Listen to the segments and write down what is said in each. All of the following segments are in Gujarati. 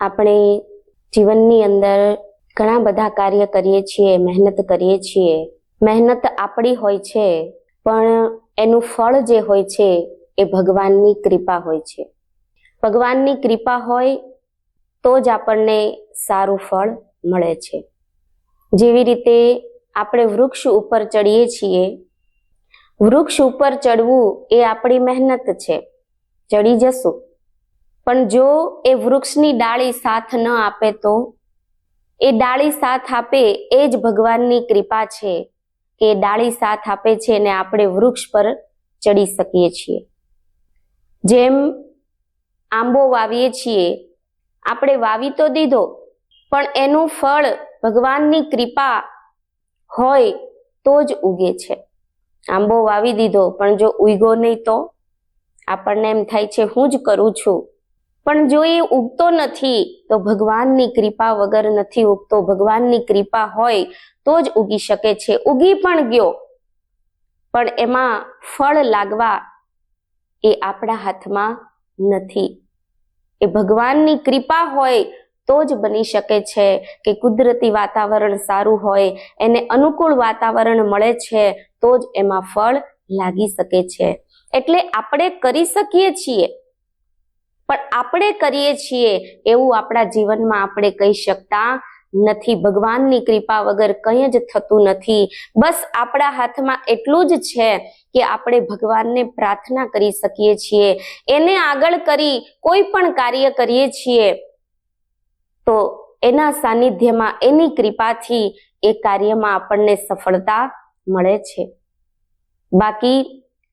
આપણે જીવનની અંદર ઘણા બધા કાર્ય કરીએ છીએ, મહેનત કરીએ છીએ. મહેનત આપણી હોય છે, પણ એનું ફળ જે હોય છે એ ભગવાનની કૃપા હોય છે. ભગવાનની કૃપા હોય તો જ આપણને સારું ફળ મળે છે. જેવી રીતે આપણે વૃક્ષ ઉપર ચડીએ છીએ, વૃક્ષ ઉપર ચડવું એ આપણી મહેનત છે. ચડી જશું. પણ જો એ વૃક્ષની ડાળી સાથ ન આપે તો? એ ડાળી સાથ આપે એ જ ભગવાનની કૃપા છે કે ડાળી સાથ આપે છે અને આપણે વૃક્ષ પર ચડી શકીએ છીએ. જેમ આંબો વાવીએ છીએ, આપણે વાવી તો દીધો, પણ એનું ફળ ભગવાનની કૃપા હોય તો જ ઉગે છે. આંબો વાવી દીધો, પણ જો ઉગ્યો નહીં તો? આપણને એમ થાય છે, હું જ કરું છું. પણ જો એ ઉગતો નથી, તો ભગવાનની કૃપા વગર નથી ઉગતો. ભગવાનની કૃપા હોય તો જ ઉગી શકે છે. ઉગી પણ ગયો, પણ એમાં ફળ લાગવા એ આપણા હાથમાં નથી. એ ભગવાનની કૃપા હોય તો જ બની શકે છે કે કુદરતી વાતાવરણ સારું હોય, એને અનુકૂળ વાતાવરણ મળે છે, તો જ એમાં ફળ લાગી શકે છે. એટલે આપણે કરી શકીએ છીએ. પણ આપણે કરીએ છીએ એવું આપણા જીવનમાં આપણે કહી શકતા નથી. ભગવાનની કૃપા વગર કંઈ જ થતું નથી. બસ આપણા હાથમાં એટલું જ છે કે આપણે ભગવાનને પ્રાર્થના કરી શકીએ છીએ. એને આગળ કરી કોઈ પણ કાર્ય કરીએ છીએ, તો એના સાનિધ્યમાં, એની કૃપાથી એ કાર્યમાં આપણને સફળતા મળે છે. બાકી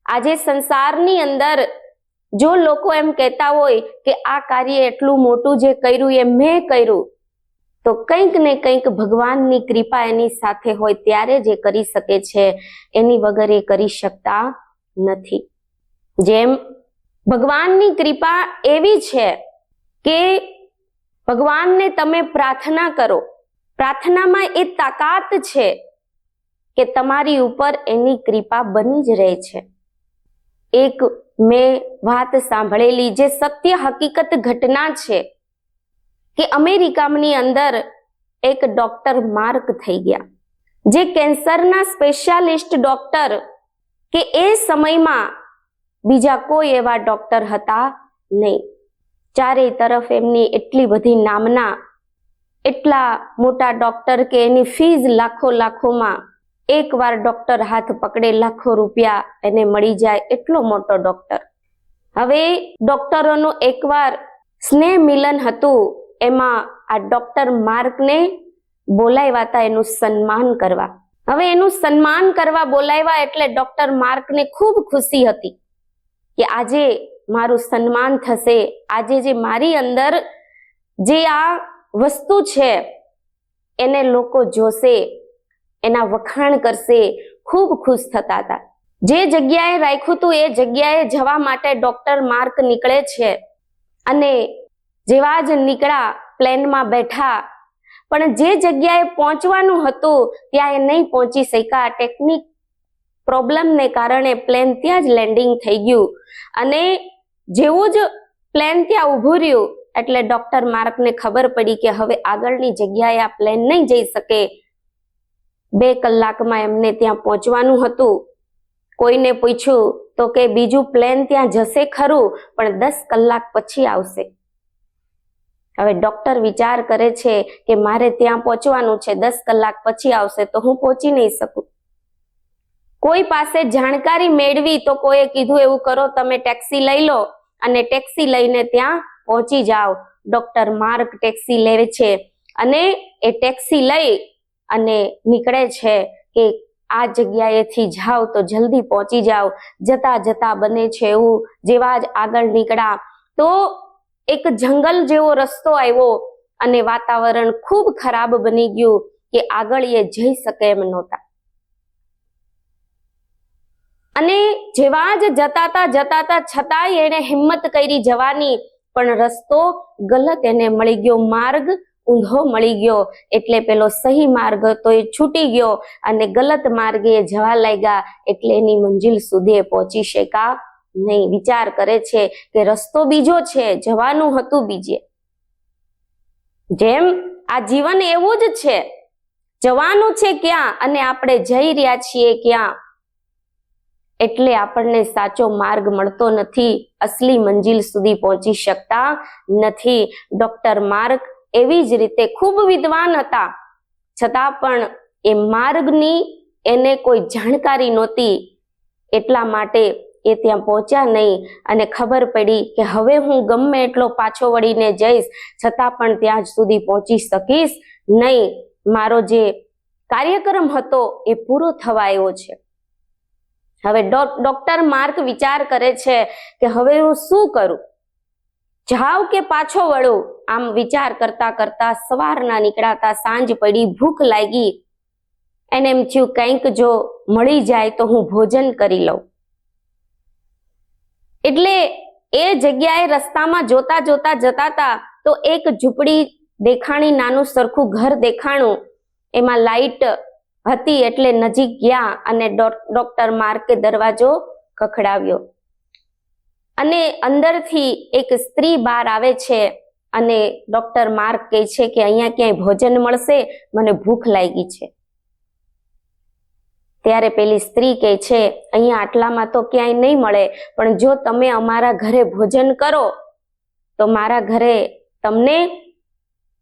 આજે સંસારની અંદર જો લોકો એમ કહેતા હોય કે આ કાર્ય એટલું મોટું જે કર્યું એ મેં કર્યું, તો કંઈક ને કંઈક ભગવાનની કૃપા એની સાથે હોય ત્યારે જે કરી શકે છે, એની વગર એ કરી શકતા નથી. જેમ ભગવાનની કૃપા એવી છે કે ભગવાનને તમે પ્રાર્થના કરો, પ્રાર્થનામાં એ તાકાત છે કે તમારી ઉપર એની કૃપા બની જ રહે છે. એક મેં વાત સાંભળેલી જે સત્ય હકીકત ઘટના છે કે અમેરિકાની અંદર એક ડોક્ટર માર્ક થઈ ગયા. જે કેન્સરના સ્પેશિયાલિસ્ટ ડોક્ટર કે એ સમયમાં બીજા કોઈ એવા ડોક્ટર હતા નહીં. ચારે તરફ એમની એટલી બધી નામના, એટલા મોટા ડોક્ટર કે એની ફીઝ લાખો લાખોમાં એકવાર ડોક્ટર હાથ પકડે લાખો રૂપિયા એને મળી જાય એટલો મોટો ડોક્ટર. હવે ડોક્ટરોનું એકવાર સ્નેહ મિલન હતું, એમાં આ ડોક્ટર માર્કને બોલાવ્યા હતા એનું સન્માન કરવા. હવે એનું સન્માન કરવા બોલાવ્યા એટલે ડોક્ટર માર્કને ખૂબ ખુશી હતી કે આજે મારું સન્માન થશે, આજે જે મારી અંદર જે આ વસ્તુ છે, એને લોકો જોશે એના વખાણ કરશે. ખૂબ ખુશ થતા હતા. જે જગ્યાએ રાખ્યું હતું એ જગ્યાએ જવા માટે ડોક્ટર માર્ક નીકળે છે. અને જેવા જ નીકળ્યા પ્લેનમાં બેઠા. પણ જે જગ્યાએ પહોંચવાનું હતું, ત્યાં એ નહીં પહોંચી શક્યા. ટેકનિક પ્રોબ્લેમને કારણે પ્લેન ત્યાં જ લેન્ડિંગ થઈ ગયું. અને જેવું જ પ્લેન ત્યાં ઊભું રહ્યું, એટલે ડોક્ટર માર્કને ખબર પડી કે હવે આગળની જગ્યાએ આ પ્લેન નહીં જઈ શકે. બે કલાકમાં એમને ત્યાં પહોંચવાનું હતું. કોઈને પૂછ્યું, તો કે બીજું પ્લેન ત્યાં જશે ખરું, પણ દસ કલાક પછી આવશે. હવે ડોક્ટર વિચાર કરે છે કે મારે ત્યાં પહોંચવાનું છે, દસ કલાક પછી આવશે, તો હું પહોંચી નહીં શકું. કોઈ પાસે જાણકારી મેળવી તો કોઈએ કીધું, એવું કરો, તમે ટેક્સી લઈ લો અને ટેક્સી લઈને ત્યાં પહોંચી જાઓ. ડોક્ટર માર્ક ટેક્સી લે છે અને એ ટેક્સી લઈ અને નીકળે છે કે આ જગ્યાએથી જાઓ તો જલ્દી પહોંચી જાઓ. જતા જતા બને છે એવું જેવા જ આગળ નીકળ્યા. તો એક જંગલ જેવો રસ્તો આવ્યો અને વાતાવરણ ખૂબ ખરાબ બની ગયું કે આગળ એ જઈ શકે એમ નહોતા. અને જેવા જ જતાતા જતાતા છતાંય એને હિંમત કરી જવાની, પણ રસ્તો ગલત એને મળી ગયો. માર્ગ ઊંધો મળી ગયો. એટલે પેલો સહી માર્ગ હતો એ છૂટી ગયો અને ગલત માર્ગે જવા લાગ્યા. એટલે એની મંજિલ સુધી પહોંચી શકા નહીં. વિચાર કરે છે કે રસ્તો બીજો છે. જવાનું હતું બીજે. જેમ આ જીવન એવું જ છે. જવાનું છે ક્યાં અને આપણે જઈ રહ્યા છીએ ક્યાં? એટલે આપણને સાચો માર્ગ મળતો નથી. અસલી મંજિલ સુધી પહોંચી શકતા નથી. ડોક્ટર માર્ગ એવી જ રીતે ખૂબ વિદ્વાન હતા. છતાં પણ એ માર્ગની એને કોઈ જાણકારી નહોતી. એટલા માટે એ ત્યાં પહોંચ્યા નહીં અને ખબર પડી કે હવે હું ગમે એટલો પાછો વળીને જઈશ, છતાં પણ ત્યાં સુધી પહોંચી શકીશ નહીં. મારો જે કાર્યક્રમ હતો એ પૂરો થવા આવ્યો છે. હવે ડોક્ટર માર્ક વિચાર કરે છે કે હવે હું શું કરું? જાવ કે પાછો વળું? આમ વિચાર કરતા કરતા સવારના નીકળાતા સાંજ પડી, ભૂખ લાગી. એને એમ થયું, કંઈક જો મળી જાય તો હું ભોજન કરી લઉં. એટલે એ જગ્યાએ રસ્તામાં જોતા જોતા જતા હતા તો એક ઝૂંપડી દેખાણી નાનું સરખું ઘર દેખાણું. એમાં લાઈટ હતી એટલે નજીક ગયા અને ડોક્ટર માર્કે દરવાજો ખખડાવ્યો. અને અંદરથી એક સ્ત્રી બહાર આવે છે અને ડોક્ટર માર્ક કહે છે કે અહીંયા ક્યાંય ભોજન મળશે, મને ભૂખ લાગી છે. ત્યારે પેલી સ્ત્રી કહે છે, અહીંયા આટલામાં તો ક્યાંય નહીં મળે, પણ જો તમે અમારા ઘરે ભોજન કરો, તો મારા ઘરે તમને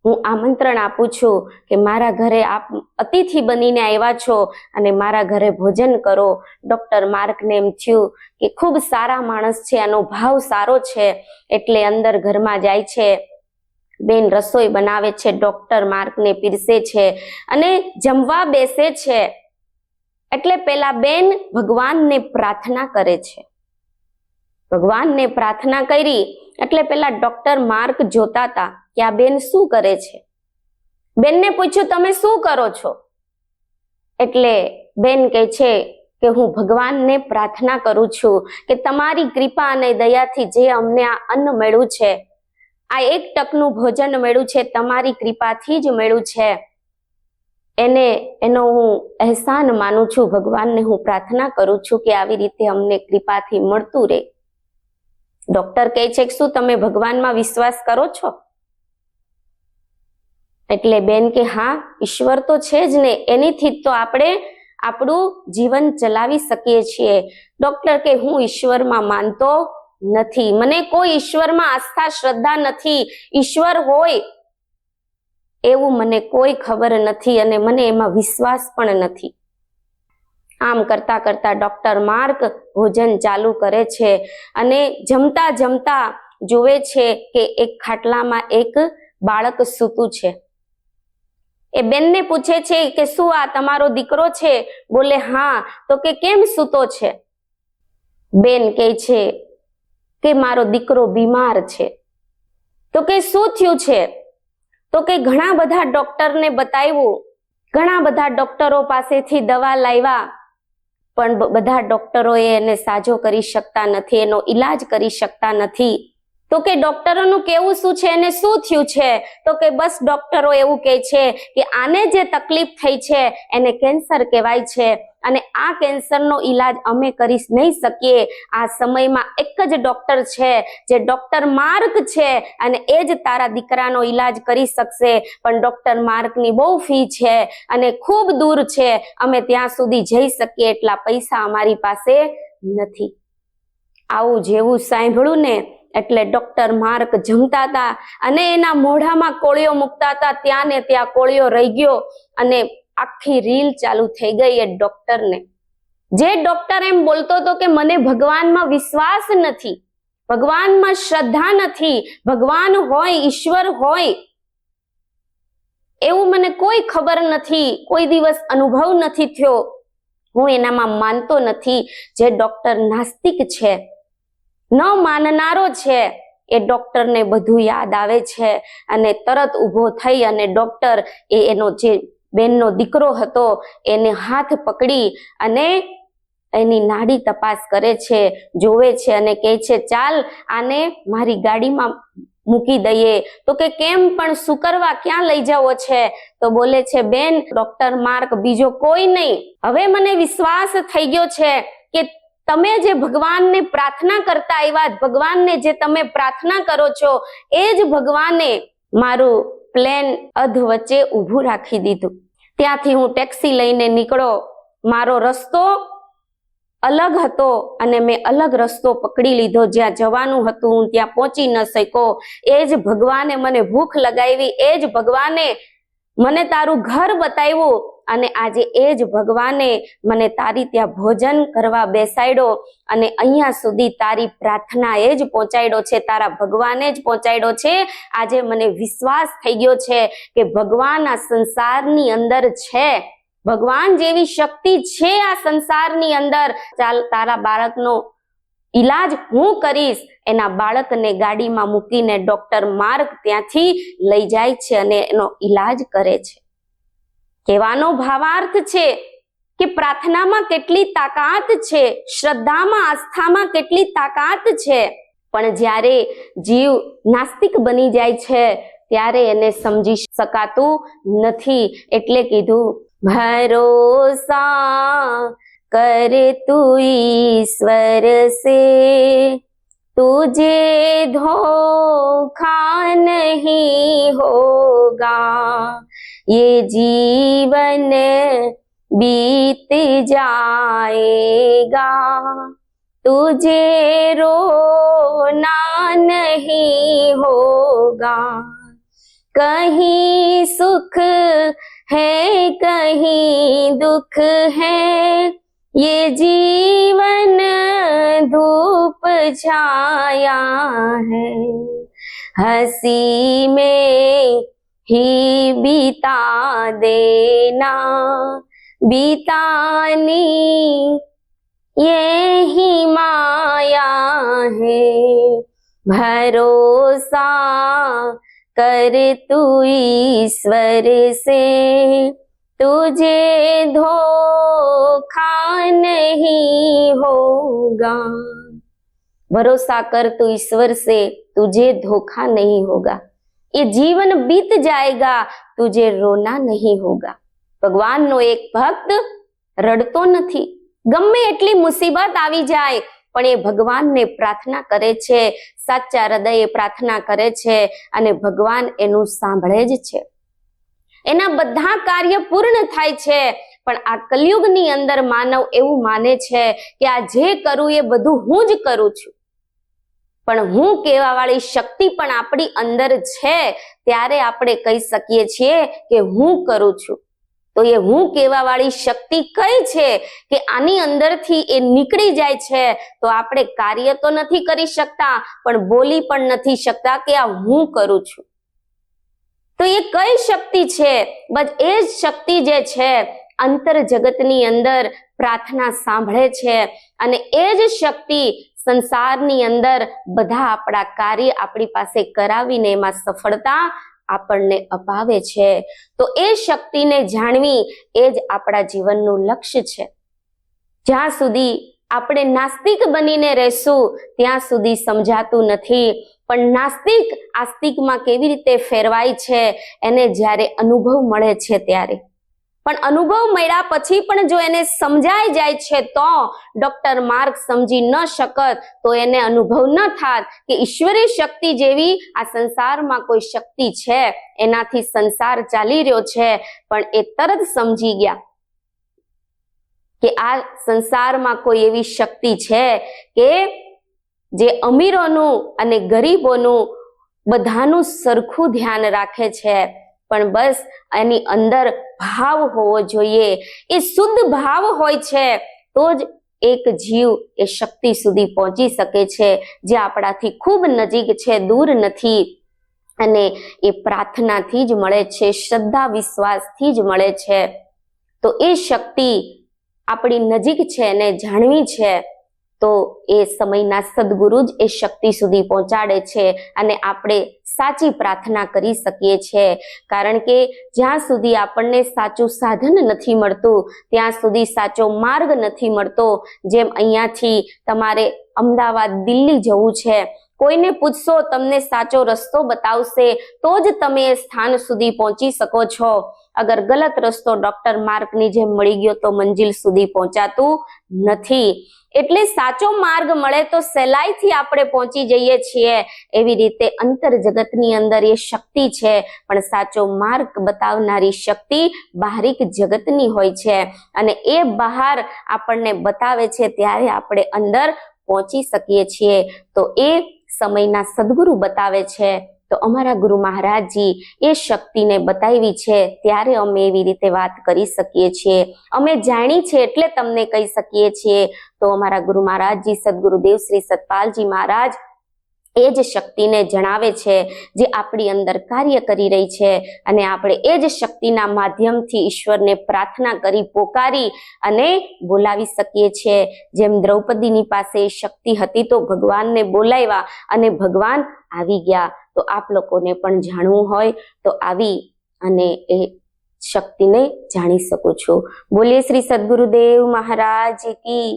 હું આમંત્રણ આપું છું કે મારા ઘરે આપ અતિથિ બનીને આવ્યા છો અને મારા ઘરે ભોજન કરો. ડૉક્ટર માર્કને એમ થયું કે ખૂબ સારા માણસ છે, આનો ભાવ સારો છે, એટલે અંદર ઘરમાં જાય છે. બેન રસોઈ બનાવે છે, ડૉક્ટર માર્કને પીરસે છે અને જમવા બેસે છે. એટલે પેલા બેન ભગવાનને પ્રાર્થના કરે છે. ભગવાનને પ્રાર્થના કરી એટલે પેલા ડોક્ટર માર્ક જોતા હતા કે આ બેન શું કરે છે? બેનને પૂછ્યું, તમે શું કરો છો? એટલે બેન કહે છે કે, હું ભગવાનને પ્રાર્થના કરું છું કે તમારી કૃપા અને દયાથી જે અમને આ અન્ન મળ્યું છે, આ એક ટકનું ભોજન મળ્યું છે, તમારી કૃપાથી જ મળ્યું છે. એને, એનો હું અહેસાન માનું છું, ભગવાનને હું પ્રાર્થના કરું છું કે આવી રીતે અમને કૃપાથી મળતું રહે. ડોક્ટર કહે છે કે, શું તમે ભગવાનમાં વિશ્વાસ કરો છો? એટલે બેન કે, હા, ઈશ્વર તો છે જ ને, એનીથી જ તો આપણે આપણું જીવન ચલાવી શકીએ છીએ. ડોક્ટર કે, હું ઈશ્વરમાં માનતો નથી. મને કોઈ ઈશ્વરમાં આસ્થા, શ્રદ્ધા નથી. ઈશ્વર હોય એવું મને કોઈ ખબર નથી અને મને એમાં વિશ્વાસ પણ નથી. આમ કરતા કરતા ડોક્ટર માર્ક ભોજન ચાલુ કરે છે અને જમતા જમતા જોવે છે કે એક ખાટલામાં એક બાળક સૂતું છે. એ બેનને પૂછે છે કે શું આ તમારો દીકરો છે? બોલે, હા. તો કે, કેમ સૂતો છે? બેન કહે છે કે, મારો દીકરો બીમાર છે. તો કે, શું થયું છે? તો કે, ઘણા બધા ડોક્ટરને બતાવ્યું. ઘણા બધા ડોક્ટરો પાસેથી દવા લાવ્યા. પણ બધા ડોક્ટરોએ એને સાજો કરી શકતા નથી, એનો ઈલાજ કરી શકતા નથી. તો કે ડોક્ટરોનું કેવું શું છે એને શું થયું છે? તો કે બસ ડોક્ટરો એવું કહે છે કે આને જે તકલીફ થઈ છે એને કેન્સર કહેવાય છે. અને આ કેન્સરનો ઈલાજ અમે કરી નહીં શકીએ. આ સમયમાં એક જ ડોક્ટર છે જે ડોક્ટર માર્ક છે અને એ જ તારા દીકરાનો ઈલાજ કરી શકશે. પણ ડોક્ટર માર્કની બહુ ફી છે અને ખૂબ દૂર છે. અમે ત્યાં સુધી જઈ શકીએ એટલા પૈસા અમારી પાસે નથી. આવું જેવું સાંભળ્યું ને એટલે ડોક્ટર માર્ક જમતા હતા અને એના મોઢામાં કોળિયો મૂકતા હતા ત્યાં ને ત્યાં કોળિયો રહી ગયો અને આખી રીલ ચાલુ થઈ ગઈ એ ડોક્ટરને જે ડોક્ટર એમ બોલતો હતો કે મને ભગવાનમાં વિશ્વાસ નથી, ભગવાનમાં શ્રદ્ધા નથી, ભગવાન હોય, ઈશ્વર હોય, એવું મને કોઈ ખબર નથી, કોઈ દિવસ અનુભવ નથી થયો. હું એનામાં માનતો નથી. જે ડોક્ટર નાસ્તિક છે ન માનનારો છે એ ડોક્ટરને બધું યાદ આવે છે અને તરત ઊભો થઈ અને ડોક્ટર એ એનો જે બેનનો દીકરો હતો એને હાથ પકડી અને એની નાડી તપાસ કરે છે, જોવે છે અને કહે છે, ચાલ આને મારી ગાડીમાં મૂકી દઈએ. તો કે, કેમ પણ શું કરવા? ક્યાં લઈ જવો છે? તો બોલે છે, બેન, ડોક્ટર માર્ક બીજો કોઈ નહીં. હવે મને વિશ્વાસ થઈ ગયો છે કે તમે જે ભગવાનને પ્રાર્થના કરતા આવ્યા, ભગવાનને જે તમે પ્રાર્થના કરો છો, એ જ ભગવાને મારું પ્લેન અધ વચ્ચે ઊભું રાખી દીધું. ત્યાંથી હું ટેક્સી લઈને નીકળો. મારો રસ્તો અલગ હતો અને મેં અલગ રસ્તો પકડી લીધો. જ્યાં જવાનું હતું, હું ત્યાં પહોંચી ન શક્યો. એ જ ભગવાને મને ભૂખ લગાવી, એ જ ભગવાને મને તારું ઘર બતાવ્યું. અને આજે એ જ ભગવાને મને તારી ત્યાં ભોજન કરવા બેસાડ્યો અને અહીંયા સુધી તારી પ્રાર્થના એ જ પહોંચાડ્યો છે, તારા ભગવાને જ પહોંચાડ્યો છે. આજે મને વિશ્વાસ થઈ ગયો છે કે ભગવાન આ સંસારની અંદર છે. ભગવાન જેવી શક્તિ છે આ સંસારની અંદર. ચાલ તારા બાળકનો ઈલાજ હું કરીશ. એના બાળકને ગાડીમાં મૂકીને ડોક્ટર માર્ગ ત્યાંથી લઈ જાય છે અને એનો ઈલાજ કરે છે. કહેવાનો ભાવાર્થ છે કે પ્રાર્થનામાં કેટલી તાકાત છે, શ્રદ્ધામાં, આસ્થામાં કેટલી તાકાત છે. પણ જ્યારે જીવ નાસ્તિક બની જાય છે, ત્યારે એને સમજી શકાતું નથી. એટલે કીધું, ભરોસા કર તું ઈશ્વર સે. तुझे धोखा नहीं होगा ये जीवन बीत जाएगा तुझे रोना नहीं होगा कहीं सुख है कहीं दुख है ये जीवन धूप छाया है हंसी में ही बिता देना बितानी ये ही माया है भरोसा कर तू ईश्वर से तुझे धोखा नहीं होगा भरोसा कर तू ईश्वर से तुझे धोखा नहीं होगा ये जीवन बीत जाएगा तुझे रोना नहीं होगा ભગવાનનો એક ભક્ત રડતો નથી ગમે એટલી મુસીબત આવી જાય પણ એ ભગવાનને પ્રાર્થના કરે છે સાચા હૃદયે પ્રાર્થના કરે છે અને ભગવાન એનું સાંભળે જ છે એના બધા કાર્ય પૂર્ણ થાય છે. પણ આ કલયુગની અંદર માનવ એવું માને છે કે આ જે કરું એ બધું હું જ કરું છું. પણ હું કહેવા વાળી શક્તિ પણ આપણી અંદર છે. ત્યારે આપણે કહી શકીએ છીએ કે હું કરું છું. તો એ હું કહેવા વાળી શક્તિ કઈ છે કે આની અંદરથી એ નીકળી જાય છે? તો આપણે કાર્ય તો નથી કરી શકતા, પણ બોલી પણ નથી શકતા કે આ હું કરું છું. તો એ કઈ શક્તિ છે? બસ એ જ શક્તિ જે છે, અંતર જગતની અંદર પ્રાર્થના સાંભળે છે અને એ જ શક્તિ સંસારની અંદર બધા આપણા કાર્ય આપણી પાસે કરાવીને એમાં સફળતા આપણને અપાવે છે. તો એ શક્તિને જાણવી એ જ આપણા જીવનનું લક્ષ્ય છે. જ્યાં સુધી આપણે નાસ્તિક બનીને રહેશું, ત્યાં સુધી સમજાતું નથી. પણ નાસ્તિક આસ્તિકમાં કેવી રીતે ફેરવાય છે એને જ્યારે અનુભવ મળે છે ત્યારે. પણ અનુભવ મળ્યા પછી પણ જો એને સમજાઈ જાય છે તો ડોક્ટર માર્ક સમજી ન શકત, તો એને અનુભવ ન થાત કે ઈશ્વરી શક્તિ જેવી આ સંસારમાં કોઈ શક્તિ છે. એનાથી સંસાર ચાલી રહ્યો છે, પણ એ તરત સમજી ગયા કે આ સંસારમાં કોઈ એવી શક્તિ છે કે જે અમીરોનું અને ગરીબોનું બધાનું સરખું ધ્યાન રાખે છે. પણ બસ એની અંદર ભાવ હોવો જોઈએ. એ શુદ્ધ ભાવ હોય છે, તો જ એક જીવ એ શક્તિ સુધી પહોંચી શકે છે, જે આપણાથી ખૂબ નજીક છે, દૂર નથી. અને એ પ્રાર્થનાથી જ મળે છે, શ્રદ્ધા વિશ્વાસથી જ મળે છે. તો એ શક્તિ આપણી નજીક છે એને જાણવી છે. તો એ સમયના સદગુરુ જ એ શક્તિ સુધી પહોંચાડે છે અને આપણે સાચી પ્રાર્થના કરી શકીએ છીએ કારણ કે જ્યાં સુધી આપણને સાચું સાધન નથી મળતું, ત્યાં સુધી સાચો માર્ગ નથી મળતો. જેમ અહીંયાથી તમારે અમદાવાદ દિલ્હી જવું છે, કોઈને પૂછશો તમને સાચો રસ્તો બતાવશે, તો જ તમે એ સ્થાન સુધી પહોંચી શકો છો. અગર ગલત રસ્તો ડોક્ટર માર્કની જેમ મળી ગયો તો મંજિલ સુધી પહોંચાતું નથી. એટલે સાચો માર્ગ મળે તો સહેલાઈથી આપણે પહોંચી જઈએ છીએ. એવી રીતે અંતર જગતની અંદર એ શક્તિ છે, પણ સાચો માર્ગ બતાવનારી શક્તિ બહારિક જગતની હોય છે. અને એ બહાર આપણને બતાવે છે ત્યારે આપણે અંદર પહોંચી શકીએ છીએ. તો એ સમયના સદગુરુ બતાવે છે. તો અમારા ગુરુ મહારાજજી એ શક્તિને બતાવી છે, ત્યારે અમે એવી રીતે વાત કરી શકીએ છીએ. અમે જાણી છે એટલે તમને કહી શકીએ છીએ. તો અમારા ગુરુ મહારાજજી, સદગુરુદેવ શ્રી સતપાલજી મહારાજ એ જ શક્તિને જણાવે છે જે આપણી અંદર કાર્ય કરી રહી છે. અને આપણે એ જ શક્તિના માધ્યમથી ઈશ્વરને પ્રાર્થના કરી, પોકારી અને બોલાવી શકીએ છીએ. જેમ દ્રૌપદીની પાસે શક્તિ હતી તો ભગવાનને બોલાવ્યા અને ભગવાન આવી ગયા. તો આપ લોકોને પણ જાણવું હોય તો આવી અને એ શક્તિને જાણી શકો છો. બોલીએ શ્રી સદગુરુદેવ મહારાજ કી.